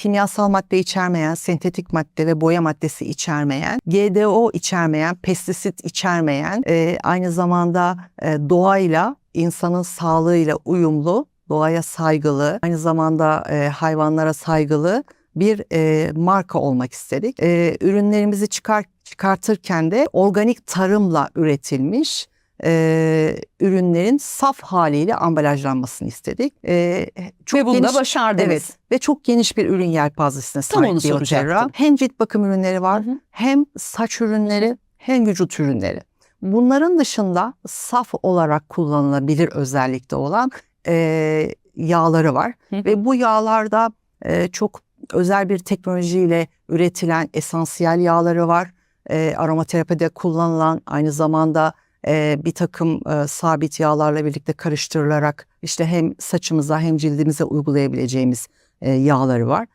kimyasal madde içermeyen, sentetik madde ve boya maddesi içermeyen, GDO içermeyen, pestisit içermeyen, e, aynı zamanda e, doğayla, insanın sağlığıyla uyumlu, doğaya saygılı, aynı zamanda e, hayvanlara saygılı bir e, marka olmak istedik. E, ürünlerimizi çıkar, çıkartırken de organik tarımla üretilmiş e, ürünlerin saf haliyle ambalajlanmasını istedik. E, çok Ve bunu da geniş- başardınız. Evet ve çok geniş bir ürün yelpazesine Tam onu sahip Bioterra. Hem cilt bakım ürünleri var, Hı hı. hem saç ürünleri, hem vücut ürünleri. Bunların dışında saf olarak kullanılabilir özellikte olan e, yağları var. Hı hı. Ve bu yağlarda e, çok özel bir teknolojiyle üretilen esansiyel yağları var. E, aromaterapide kullanılan aynı zamanda e, bir takım e, sabit yağlarla birlikte karıştırılarak işte hem saçımıza hem cildimize uygulayabileceğimiz e, yağları var.